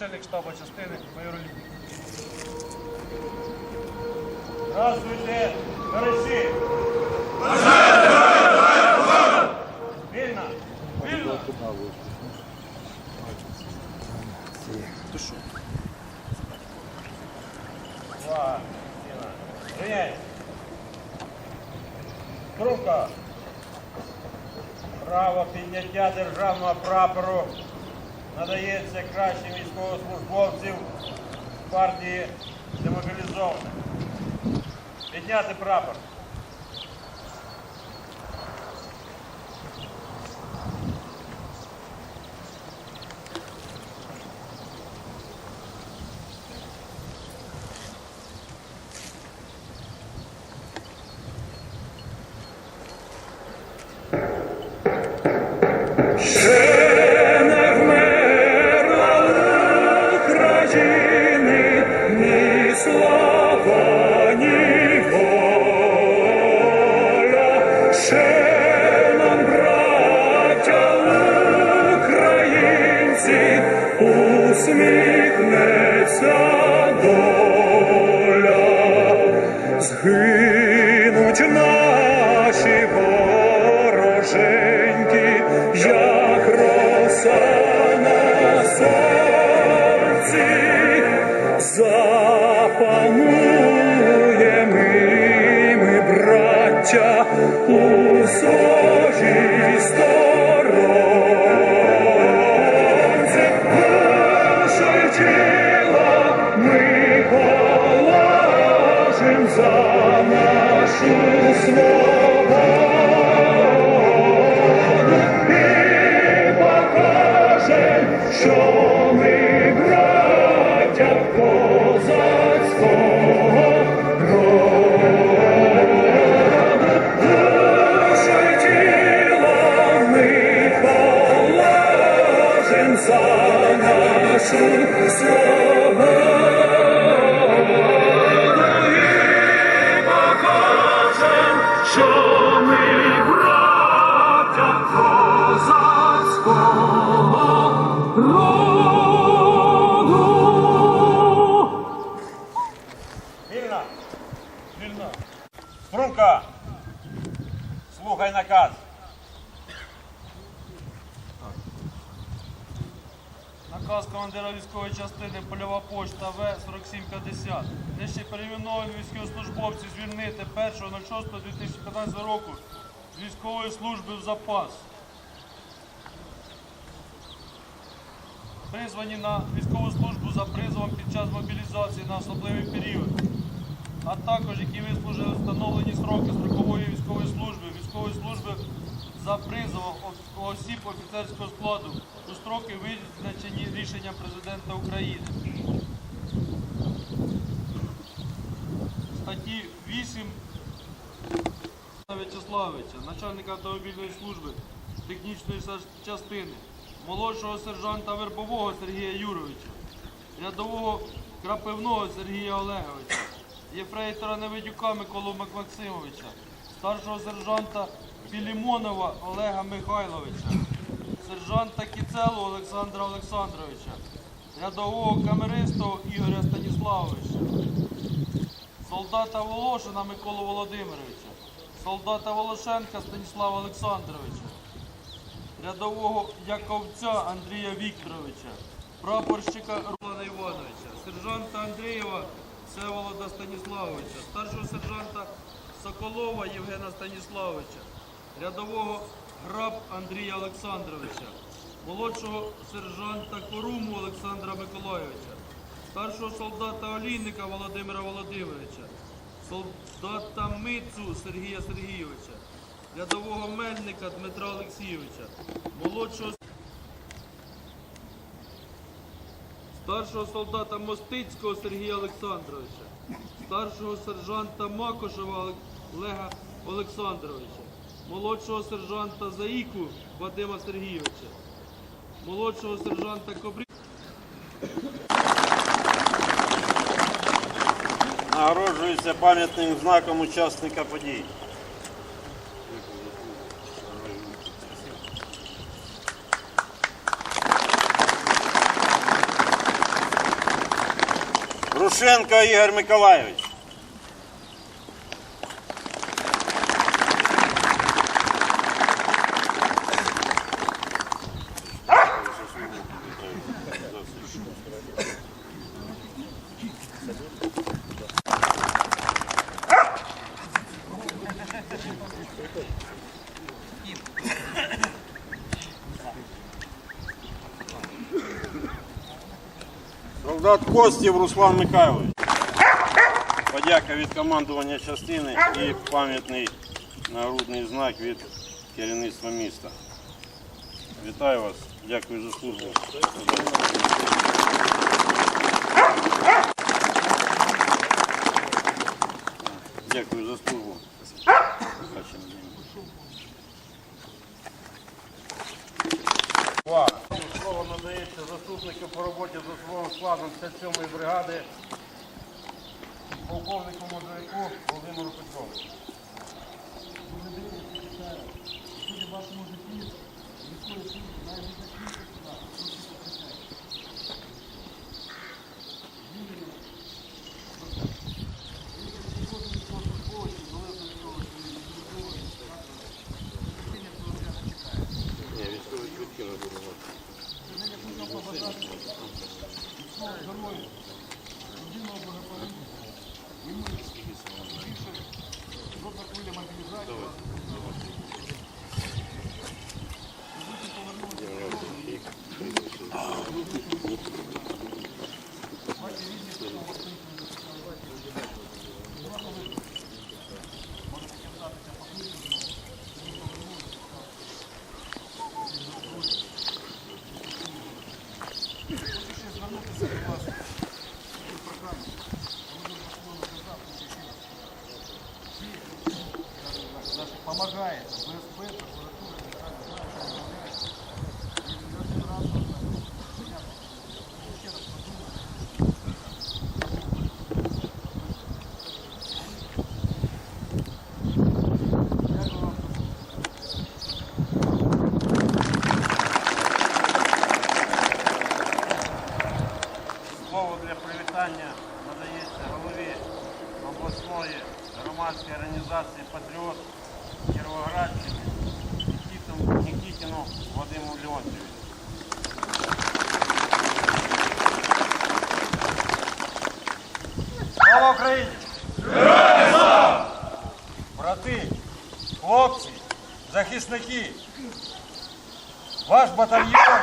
начальник штабу частини майор Ліпник. Здравствуйте, товариші! Вільно! Вільно! Ти що? Трубка. Право підняття державного прапору надається кращим військовослужбовців партії демобілізованих. Підняти прапор. За нашу свободу і покажем, що В-4750. Нижче перейменовані військовослужбовців звільнити 1.06.2015 року з військової служби в запас. Призвані на військову службу за призовом під час мобілізації на особливий період а також які вислужили встановлені сроки строкової військової служби, військової служби за призовом осіб офіцерського складу у строки визначені рішенням президента України. Статті 8 В'ячеславовича, начальника автомобільної служби технічної частини, молодшого сержанта Вербового Сергія Юровича, рядового крапивного Сергія Олеговича, єфрейтора Невидюка Миколу Максимовича, старшого сержанта Філімонова Олега Михайловича, сержанта Кіцелу Олександра Олександровича, рядового камеристого Ігоря Станіславовича, солдата Волошина Миколу Володимировича, солдата Волошенка Станіслава Олександровича, рядового Яковця Андрія Вікторовича, прапорщика Руслана Івановича, сержанта Андрієва Всеволода Станіславовича, старшого сержанта Соколова Євгена Станіславовича, рядового Граб Андрія Олександровича, молодшого сержанта Коруму Олександра Миколайовича, старшого солдата Олійника Володимира Володимировича, солдата Мицу Сергія Сергійовича, рядового мельника Дмитра Олексійовича, молодшого старшого солдата Мостицького Сергія Олександровича, старшого сержанта Макошева Олега Олександровича, молодшого сержанта Заїку Вадима Сергійовича, молодшого сержанта Кобрі. Нагороджується пам'ятним знаком учасника подій. Рушенко Ігор Миколаївич. Солдат Костів Руслан Михайлович. Подяка від командування частини і пам'ятний нагрудний знак від керівництва міста. Вітаю вас, дякую за службу. Дякую за службу. Бачимо. Увага! Слово надається заступнику по роботі з особовим складом 57-ї бригади полковнику Мозаїку Володимиру Петровичу. Ні, Слава Україні! Брати, хлопці, захисники, ваш батальйон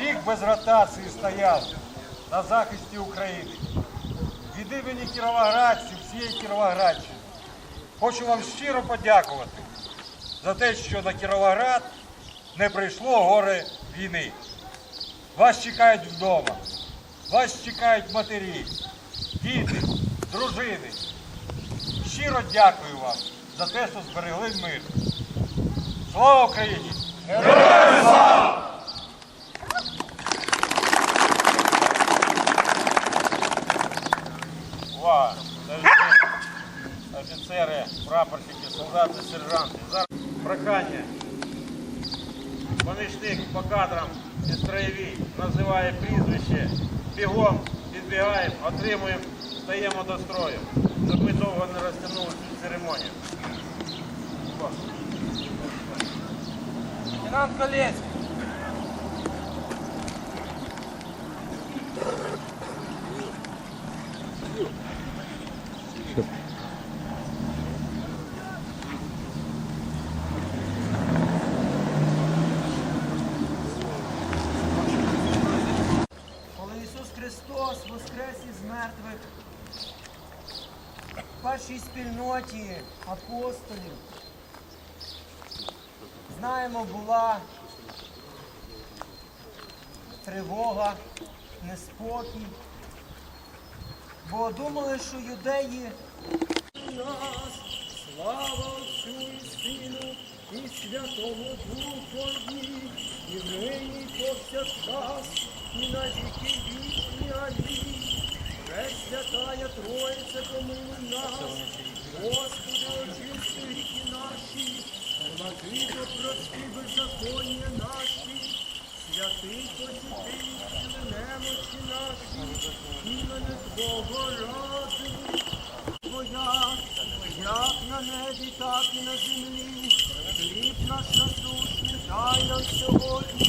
рік без ротації стояв на захисті України. Від імені кіровоградців, всієї Кіровоградщини. Хочу вам щиро подякувати за те, що на Кіровоград не прийшло горе війни. Вас чекають вдома, вас чекають матері, діти, дружини. Щиро дякую вам за те, що зберегли мир. Слава Україні! Увага! Товариші офіцери, прапорщики, солдати, сержанти. Зараз прохання. Помічник по кадрам і строєвій називає прізвище, бігом підбігаємо, отримуємо, стаємо до строю, щоб ми довго не розтягнули цю церемонію. Лейтенант Колецький. Першій спільноті апостолів, знаємо, була тривога, неспокій, бо думали, що юдеї нас, слава Отцю і Сину і Святому Духові, і нині повсякчас, і на віки вічні. Амінь. Пресвятая Троїця, помилуй нас, Господи, очисти ріки наші, владико, прости беззаконня наші, святий посіти, немочі наші, і на Богородице, Твоя, як на небі, так і на землі. Хліб наш насущний дай нам сьогодні,